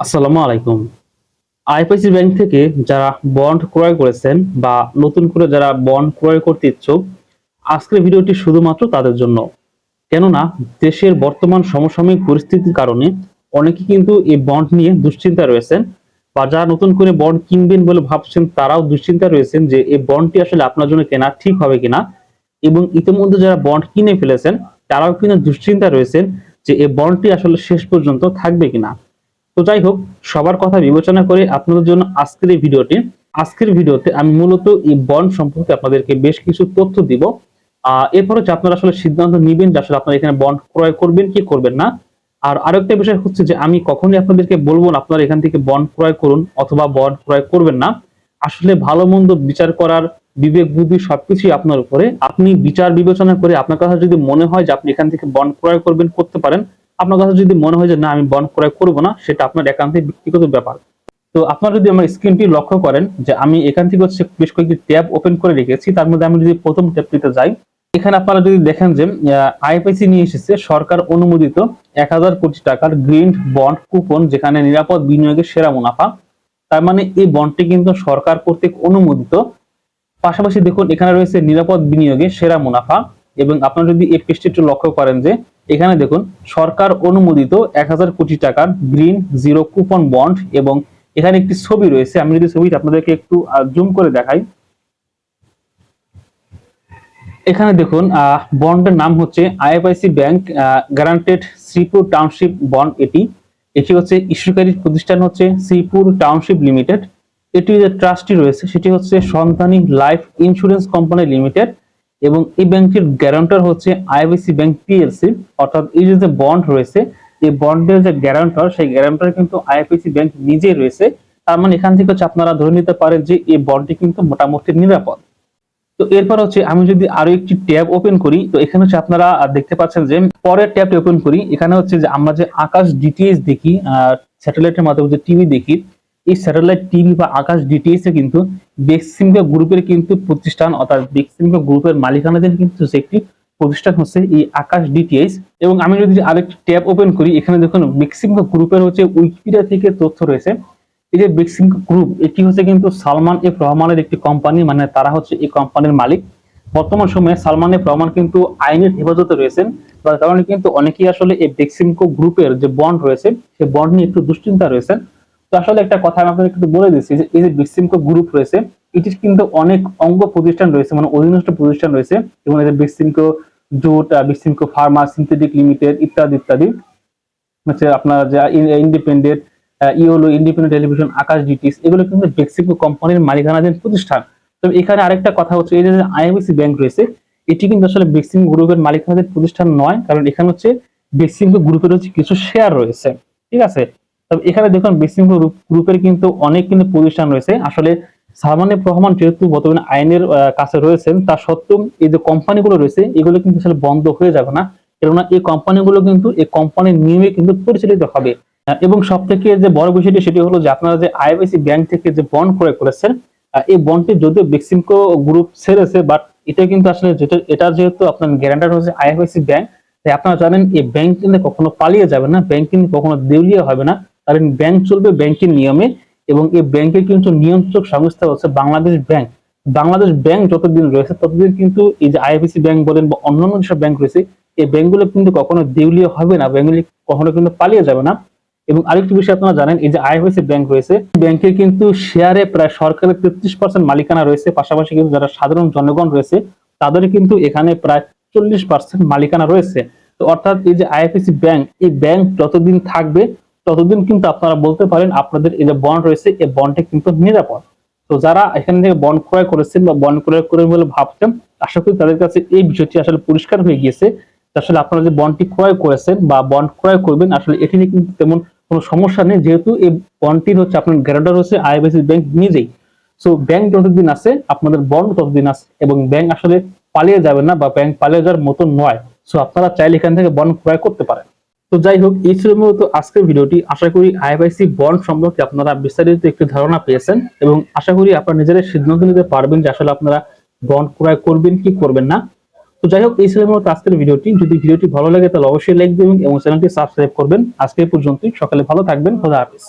আসসালামু আলাইকুম। IPC bank থেকে যারা বন্ড ক্রয় করেছেন বা নতুন করে যারা বন্ড ক্রয় করতে ইচ্ছুক, আজকের ভিডিওটি শুধুমাত্র তাদের জন্য। কেননা, দেশের বর্তমান সমসাময়িক পরিস্থিতির কারণে অনেকে কিন্তু এই বন্ড নিয়ে দুশ্চিন্তায় রয়েছেন বা যারা নতুন করে বন্ড কিনবেন বলে ভাবছেন, তারাও দুশ্চিন্তা রয়েছেন যে এই বন্ডটি আসলে আপনার জন্য কেনা, ঠিক হবে কিনা এবং ইতিমধ্যে যারা বন্ড কিনে ফেলেছেন, তারাও কিন্তু দুশ্চিন্তা রয়েছেন যে এই বন্ডটি আসলে শেষ পর্যন্ত থাকবে কিনা। তো যাই হোক, সবার কথা বিবেচনা করে আপনাদের জন্য আজকের এই ভিডিওটি। আজকের ভিডিওতে আমি মূলত এই বন্ড সম্পর্কে আপনাদেরকে বেশ কিছু তথ্য দিব। এরপর হচ্ছে আপনারা আসলে সিদ্ধান্ত নিবেন যে আসলে আপনারা এখানে বন্ড ক্রয় করবেন কি করবেন না। আর আরেকটা বিষয় হচ্ছে যে আমি কখনই আপনাদেরকে বলব না, আপনারা এখান থেকে বন্ড ক্রয় করুন অথবা বন্ড ক্রয় করবেন না। আসলে ভালো মন্দ বিচার করার বিবেক, বুদ্ধি সবকিছুই আপনার উপরে। আপনি বিচার বিবেচনা করে আপনার কাছে যদি মনে হয় যে আপনি এখান থেকে বন্ড ক্রয় করবেন, করতে পারেন আপনার কাছে যদি মনে হয় যে না, আমি বন্ড ক্রয় করব না, সেটা আপনার একান্তে ব্যক্তিগত ব্যাপার। তো আপনারা যদি আমার স্ক্রিনটি লক্ষ্য করেন যে আমি এখান থেকে হচ্ছে বেশ কয়েকটি ট্যাব ওপেন করে রেখেছি, তার মধ্যে আমি যদি প্রথম ট্যাবটিতে যাই, এখানে আপনারা যদি দেখেন যে আইপিসি নিয়ে এসেছে সরকার অনুমোদিত এক হাজার কোটি টাকার গ্রিন বন্ড কুপন যেখানে নিরাপদ বিনিয়োগের সেরা মুনাফা। তার মানে এই বন্ডটি কিন্তু সরকার কর্তৃক অনুমোদিত। পাশাপাশি দেখুন, এখানে রয়েছে নিরাপদ বিনিয়োগে সেরা মুনাফা। এবং আপনারা যদি এই পেজটি একটু লক্ষ্য করেন যে এখানে দেখুন, সরকার অনুমোদিত এক হাজার কোটি টাকার গ্রিন জিরো কুপন বন্ড এবং এখানে একটি ছবি রয়েছে। আমি যদি ছবিটা আপনাদেরকে একটু জুম করে দেখাই। এখানে দেখুন বন্ডের নাম হচ্ছে IFIC bank guaranteed Shripur township bond এটি। এটি হচ্ছে ইস্যুকারী প্রতিষ্ঠান হচ্ছে শ্রীপুর টাউনশিপ লিমিটেড। এটি যে ট্রাস্টি রয়েছে, সেটি হচ্ছে সন্তানী লাইফ ইন্স্যুরেন্স কোম্পানি লিমিটেড। এবং এই ব্যাংকটির গ্যারান্টার হচ্ছে আইবিসি ব্যাংক পিএলসি অর্থাৎ এই যে বন্ড রয়েছে, এই বন্ডের যে গ্যারান্টার সেই গ্যারান্টার কিন্তু আইএফআইসি ব্যাংক নিজেই রয়েছে। তার মানে এখান থেকে হচ্ছে আপনারা ধরে নিতে পারেন যে এই বন্ডটি কিন্তু মোটামুটি নিরাপদ। তো এরপর হচ্ছে আমি যদি আরও একটি ট্যাব ওপেন করি, তো এখানে হচ্ছে আপনারা দেখতে পাচ্ছেন যে পরের ট্যাবটি ওপেন করি। এখানে হচ্ছে যে আমরা যে আকাশ ডিটিএস দেখি স্যাটেলাইটের মাধ্যমে যে টিভি দেখি এই স্যাটেলাইট টিভি বা আকাশ ডিটিএস এ কিন্তু বেক্সিমকা গ্রুপের কিন্তু প্রতিষ্ঠান অর্থাৎ বেক্সিমকা গ্রুপের মালিকানাধীন কিন্তু একটি প্রতিষ্ঠান হচ্ছে এই আকাশ ডিটিএস এবং আমি যদি আরেকটি ট্যাব ওপেন করি, এখানে দেখুন বেক্সিমকা গ্রুপের হচ্ছে উইকিপিডিয়া থেকে তথ্য রয়েছে। এই যে বেক্সিমকা গ্রুপ এটি হচ্ছে কিন্তু সালমান এফ রহমানের একটি কোম্পানি মানে তারা হচ্ছে এই কোম্পানির মালিক। বর্তমান সময়ে সালমান এফ রহমান কিন্তু আইনের হেফাজতে রয়েছেন। তার কারণে কিন্তু অনেকেই আসলে এই বেক্সিমকো গ্রুপের যে বন্ড রয়েছে সেই বন্ড নিয়ে একটু দুশ্চিন্তা রয়েছেন। আসলে একটা কথা আমি আপনাদের একটু বলে দিচ্ছি যে এই যে বিক্সিমকো গ্রুপ রয়েছে, এটির কিন্তু অনেক অঙ্গ প্রতিষ্ঠান রয়েছে মানে অধীনস্থ প্রতিষ্ঠান রয়েছে, যেমন যে Beximco jute Beximco pharma synthetic limited ইত্যাদি ইত্যাদি। হচ্ছে আপনার যে ইন্ডিপেন্ডেন্ট ইওলো ইন্ডিপেন্ডেন্ট টেলিভিশন আকাশ ডিটিস এগুলো কিন্তু বেক্সিমকো কোম্পানির মালিকানাধীন প্রতিষ্ঠান। তবে এখানে আরেকটা কথা হচ্ছে, এই যে আইএবিসি ব্যাংক রয়েছে, এটি কিন্তু আসলে বেক্সিমকো গ্রুপের মালিকানাধীন প্রতিষ্ঠান নয়, কারণ এখানে হচ্ছে বেক্সিমকো গ্রুপের হচ্ছে কিছু শেয়ার রয়েছে। ঠিক আছে? তবে এখানে দেখুন বিসিম গ্রুপের কিন্তু অনেক কিন্তু প্রতিষ্ঠান রয়েছে। আসলে সালমান রহমান যেহেতু বর্তমানে আইনের কাছে রয়েছেন, তা সত্ত্বেও এই যে কোম্পানিগুলো রয়েছে, এগুলো কিন্তু আসলে বন্ধ হয়ে যাবে না। কেননা এই কোম্পানিগুলো কিন্তু, এই কোম্পানির নিয়মে কিন্তু পরিচালিত হবে। এবং সব থেকে যে বড় বিষয়টি, সেটি হলো যে আপনারা যে আইএফআইসি ব্যাংক থেকে যে বন্ড ক্রয় করেছেন এই বন্ডটি যদিও বেক্সিমকো গ্রুপ ছেড়েছে, বাট এটা কিন্তু আসলে যেটা, এটা যেহেতু আপনার গ্যারান্টার হচ্ছে আইএফআইসি ব্যাংক, তাই আপনারা জানেন, এই ব্যাংক কিন্তু কখনো পালিয়ে যাবে না, ব্যাংক কিন্তু কখনো দেউলিয়া হবে না। কারণ ব্যাংক চলবে ব্যাংকের নিয়মে এবং এই ব্যাংকের কিন্তু নিয়ন্ত্রক সংস্থা হচ্ছে বাংলাদেশ ব্যাংক বাংলাদেশ ব্যাংক যতদিন রয়েছে, ততদিন কিন্তু এই যে আইএফসি ব্যাংক বলেন বা অন্যান্য যেসব ব্যাংক রয়েছে, এই ব্যাংকগুলো কিন্তু কখনো দেউলিয়া হবে না ব্যাংকগুলি কখনো কিন্তু পালিয়ে যাবে না। এবং আরেকটি বিষয় আপনারা জানেন, এই যে আইএফএসি ব্যাংক রয়েছে ব্যাংকের কিন্তু শেয়ারে প্রায় সরকারের তেত্রিশ পার্সেন্ট মালিকানা রয়েছে। পাশাপাশি কিন্তু যারা সাধারণ জনগণ রয়েছে তাদের কিন্তু এখানে প্রায় চল্লিশ পার্সেন্ট মালিকানা রয়েছে। তো অর্থাৎ এই যে আইএফএসি ব্যাংক এই ব্যাংক যতদিন থাকবে ততদিন কিন্তু আপনারা বলতে পারেন আপনাদের এই যে বন্ড রয়েছে, এই বন্ডটা কিন্তু নিরাপদ। তো যারা এখান থেকে বন্ড ক্রয় করেছেন বা বন্ড ক্রয় করবেন বলে ভাবছেন, আশা করি তাদের কাছে এই বিষয়টি আসলে পরিষ্কার হয়ে গিয়েছে আসলে আপনারা যে বন্ডটি ক্রয় করেছেন বা বন্ড ক্রয় করবেন, আসলে এটি নিয়ে কিন্তু তেমন কোনো সমস্যা নেই। যেহেতু এই বন্ডটির হচ্ছে আপনার গ্যারান্টার হচ্ছে আইবিসি ব্যাংক নিজেই। সো ব্যাংক যতদিন আছে, আপনাদের বন্ড ততদিন আছে এবং ব্যাংক আসলে পালিয়ে যাবে না বা ব্যাংক পালিয়ে যাওয়ার মতো নয়। সো আপনারা চাইলে এখান থেকে বন্ড ক্রয় করতে পারেন। তো যাই হোক এই ছিল মূলত আজকের ভিডিওটি। আশা করি আইএফআইসি বন্ড সম্পর্কে আপনারা বিস্তারিত একটি ধারণা পেয়েছেন এবং আশা করি আপনারা নিজেরাই সিদ্ধান্ত নিতে পারবেন যে আসলে আপনারা বন্ড ক্রয় করবেন কি করবেন না। তো যাই হোক এই ছিল মূলত আজকের ভিডিওটি। যদি ভিডিওটি ভালো লাগে, তাহলে অবশ্যই লাইক দেবেন এবং চ্যানেলটি সাবস্ক্রাইব করবেন। আজকে পর্যন্তই। সকালে ভালো থাকবেন। খোদা হাফিজ।